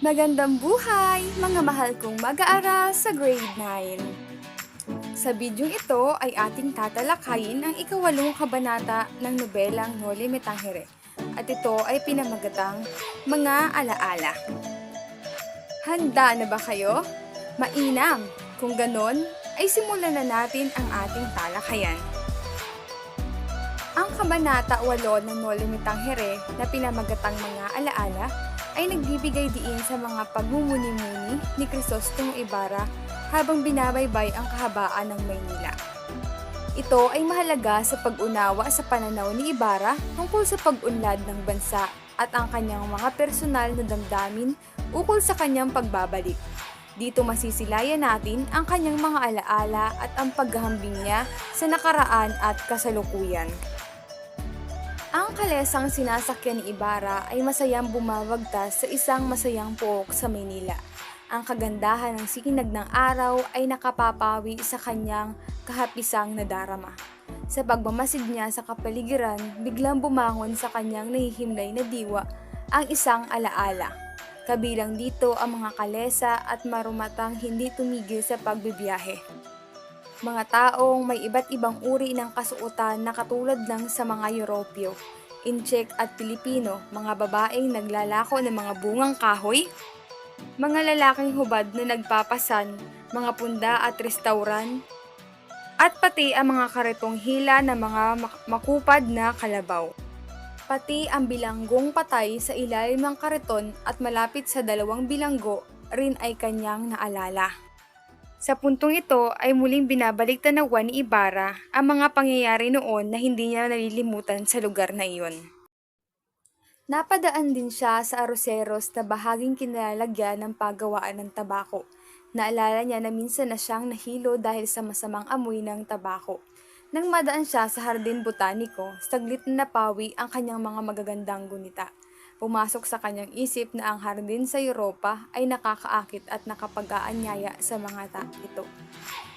Magandang buhay, mga mahal kong mag-aaral sa grade 9. Sa bidyong ito ay ating tatalakayin ang ikawalong kabanata ng nobelang Noli Me Tangere at ito ay pinamagatang Mga Alaala. Handa na ba kayo? Mainam! Kung ganon, ay simulan na natin ang ating talakayan. Ang Kabanata 8 ng Noli Me Tangere na pinamagatang Mga Alaala ay nagbibigay diin sa mga pagmumuni-muni ni Crisostong Ibarra habang binabaybay ang kahabaan ng Maynila. Ito ay mahalaga sa pag-unawa sa pananaw ni Ibarra tungkol sa pag-unlad ng bansa at ang kanyang mga personal na damdamin ukol sa kanyang pagbabalik. Dito masisilayan natin ang kanyang mga alaala at ang paghahambing niya sa nakaraan at kasalukuyan. Ang kalesang sinasakyan ni Ibarra ay masayang bumabagtas sa isang masayang pook sa Maynila. Ang kagandahan ng sinag ng araw ay nakapapawi sa kanyang kahapisang nadarama. Sa pagmamasid niya sa kapaligiran, biglang bumangon sa kanyang nahihimlay na diwa ang isang alaala. Kabilang dito ang mga kalesa at marumatang hindi tumigil sa pagbibiyahe mga taong may iba't ibang uri ng kasuotan na katulad ng sa mga Europeo, Incheck at Pilipino, mga babaeng naglalako ng mga bungang kahoy, mga lalaking hubad na nagpapasan, mga punda at restauran, at pati ang mga karetong hila ng mga mak- makupad na kalabaw. Pati ang bilanggong patay sa ilalim ng kariton at malapit sa dalawang bilanggo rin ay kanyang naalala. Sa puntong ito ay muling binabalik tanawan ni Ibarra ang mga pangyayari noon na hindi niya nalilimutan sa lugar na iyon. Napadaan din siya sa Aroseros na bahaging kinalalagyan ng pagawaan ng tabako. Naalala niya na minsan na siyang nahilo dahil sa masamang amoy ng tabako. Nang madaan siya sa Hardin Botaniko, saglit na napawi ang kanyang mga magagandang gunita. Pumasok sa kanyang isip na ang hardin sa Europa ay nakakaakit at nakapag-aanyaya sa mga ta ito.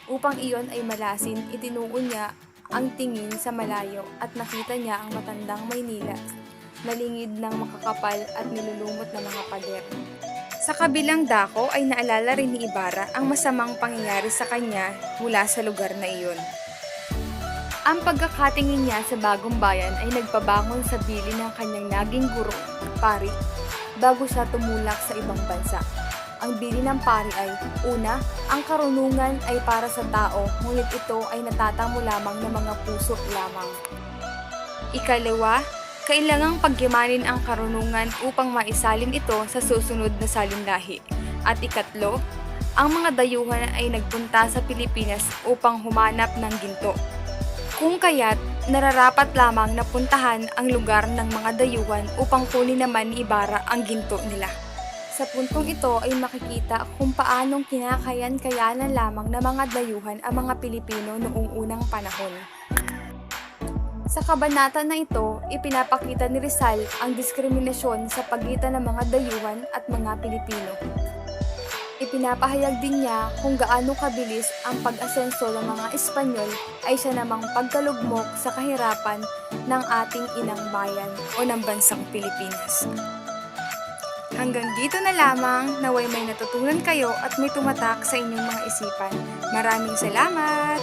Upang iyon ay malasin, itinuon niya ang tingin sa malayo at nakita niya ang matandang Maynila nalingid ng makakapal at nilulumot na mga pader. Sa kabilang dako ay naalala rin ni Ibarra ang masamang pangyayari sa kanya mula sa lugar na iyon. Ang pagkakatingin niya sa bagong bayan ay nagpabangon sa bili ng kanyang naging guro, pari, bago siya tumulak sa ibang bansa. Ang bili ng pari ay, una, ang karunungan ay para sa tao, ngunit ito ay natatamo lamang ng mga puso lamang. Ikalawa, kailangang pagyamanin ang karunungan upang maisalin ito sa susunod na salinlahi. At ikatlo, ang mga dayuhan ay nagpunta sa Pilipinas upang humanap ng ginto. Kung kaya't, nararapat lamang na puntahan ang lugar ng mga dayuhan upang kunin naman ni Ibarra ang ginto nila. Sa puntong ito ay makikita kung paanong kinakayan-kayanan lamang ng mga dayuhan ang mga Pilipino noong unang panahon. Sa kabanata na ito, ipinapakita ni Rizal ang diskriminasyon sa pagitan ng mga dayuhan at mga Pilipino. Ipinapahayag din niya kung gaano kabilis ang pag-asenso ng mga Espanyol ay siya namang pagkalugmok sa kahirapan ng ating inang bayan o ng bansang Pilipinas. Hanggang dito na lamang, naway may natutunan kayo at may tumatak sa inyong mga isipan. Maraming salamat!